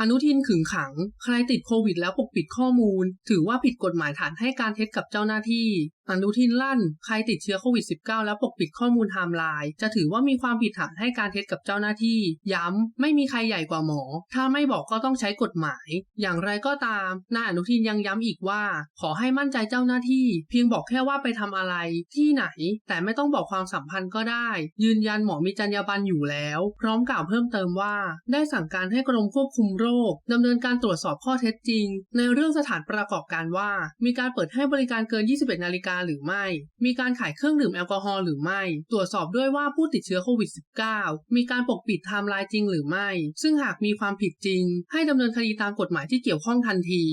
อนุทินขึงขัง ใครติดโควิดแล้วปกปิดข้อมูล ถือว่าผิดกฎหมายฐานให้การเท็จกับเจ้าหน้าที่ อนุทินลั่น ใครติดเชื้อโควิด -19 แล้วปกปิดข้อมูลไทม์ไลน์จะถือว่ามีความผิดฐานให้การเท็จกับเจ้าหน้าที่ ย้ำ ไม่มีใครใหญ่กว่าหมอ ถ้าไม่บอกก็ต้องใช้กฎหมาย อย่างไรก็ตามนายอนุทินยังย้ำอีกว่า ขอให้มั่นใจเจ้าหน้าที่ เพียงบอกแค่ว่าไปทำอะไร ที่ไหน แต่ไม่ต้องบอกความสัมพันธ์ก็ได้ ยืนยันหมอมีจรรยาบรรณอยู่แล้ว พร้อมกล่าวเพิ่มเติมว่า ได้สั่งการให้กรมควบคุมโรคดำเนินการตรวจสอบข้อเท็จจริง ในเรื่องสถานประกอบการว่า มีการเปิดให้บริการเกิน 21 นาฬิกาหรือไม่ มีการขายเครื่องดื่มแอลกอฮอล์หรือไม่ ตรวจสอบด้วยว่าผู้ติดเชื้อโควิด -19 มีการปกปิดไทม์ไลน์จริงหรือไม่ ซึ่งหากมีความผิดจริง ให้ดำเนินคดีตามกฎหมายที่เกี่ยวข้องทันที